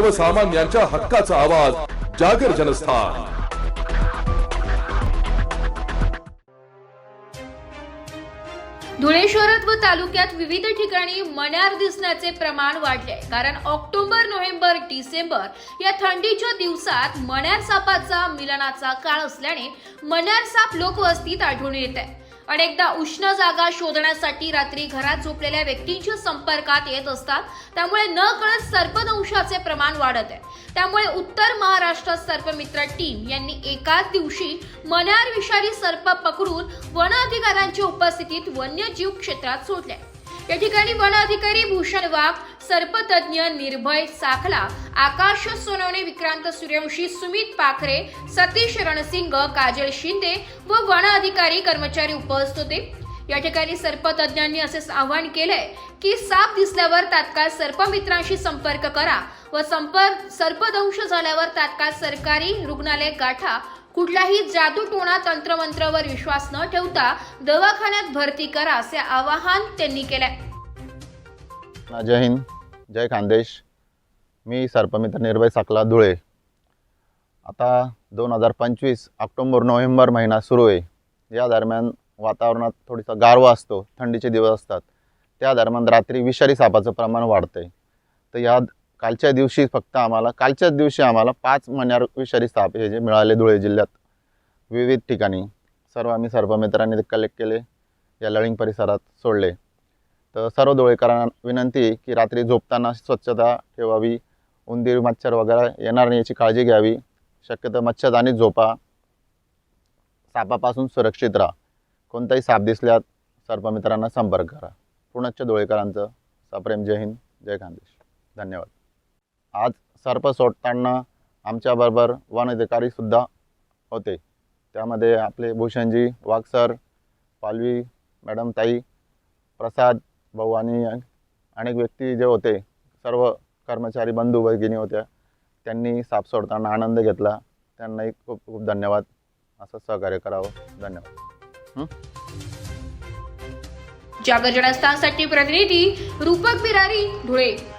सर्वसामान्यांच्या हक्काचा आवाज जागर जनस्थान. धुळे शहरात व तालुक्यात विविध ठिकाणी मण्यार दिसण्याचे प्रमाण वाढले कारण ऑक्टोबर नोव्हेंबर डिसेंबर या थंडीच्या दिवसात मण्यार सापाचा मिलनाचा काळ असल्याने मण्यार साप लोकवस्तीत आढळून येत आहे. अनेकदा उष्ण जागा शोधण्यासाठी रात्री घरात झोपलेल्या व्यक्तींच्या संपर्कात येत असतात. त्यामुळे न कळत सर्पदंशाचे प्रमाण वाढत आहे. त्यामुळे उत्तर महाराष्ट्र सर्पमित्र टीम यांनी एकाच दिवशी मण्यार विषारी सर्प पकडून वन अधिकाऱ्यांच्या उपस्थितीत वन्यजीव क्षेत्रात सोडले. या ठिकाणी वन अधिकारी भूषण वाघ सर्पतज्ञ निर्भय साखला आकाश सोनवणे विक्रांत सूर्यवंशी सुमित पाखरे सतीश रणसिंग काजल शिंदे व वन अधिकारी कर्मचारी उपस्थित होते. या ठिकाणी सर्पतज्ञांनी असे आवाहन केलंय की साप दिसल्यावर तात्काळ सर्पमित्रांशी संपर्क करा व संपर्क सर्पदंश झाल्यावर तात्काळ सरकारी रुग्णालय गाठा कुठल्याही जादूटोणा तंत्रमंत्रावर विश्वास न ठेवता दवाखान्यात भरती करा असे आवाहन त्यांनी केले जय हिंद जय खानदेश. मी सर्पमित्र निर्भय साकला धुळे. आता दोन हजार पंचवीस ऑक्टोबर नोव्हेंबर महिना सुरू आहे. या दरम्यान वातावरणात थोडीसा गारवा असतो थंडीचे दिवस असतात. त्या दरम्यान रात्री विषारी सापाचं प्रमाण वाढतं आहे तर या कालच्या दिवशी फक्त आम्हाला कालच्याच दिवशी आम्हाला पाच मण्यार विषारी साप हे जे मिळाले धुळे जिल्ह्यात. विविध ठिकाणी सर्व आम्ही सर्पमित्रांनी ते कलेक्ट केले या लळिंग परिसरात सोडले. तर सर्व धुळेकरांना विनंती की रात्री झोपताना स्वच्छता ठेवावी उंदीर मच्छर वगैरे येणार नाही याची काळजी घ्यावी. शक्यतो मच्छरदाणीत झोपा सापापासून सुरक्षित राहा. कोणताही साप दिसल्यात सर्पमित्रांना संपर्क करा. पुणच्च धुळेकरांचं सप्रेम जय हिंद जय खानदेश धन्यवाद. आज सर्प सोडताना आमच्याबरोबर वन अधिकारीसुद्धा होते. त्यामध्ये आपले भूषणजी वाघसर पालवी मॅडम ताई प्रसाद भाऊ आणि अनेक व्यक्ती जे होते सर्व कर्मचारी बंधू भगिनी होत्या. त्यांनी साप सोडताना आनंद घेतला. त्यांनाही खूप खूप धन्यवाद. असं सहकार्य करावं. धन्यवाद. जागरजनस्थानसाठी प्रतिनिधी रूपक बिरारी धुळे.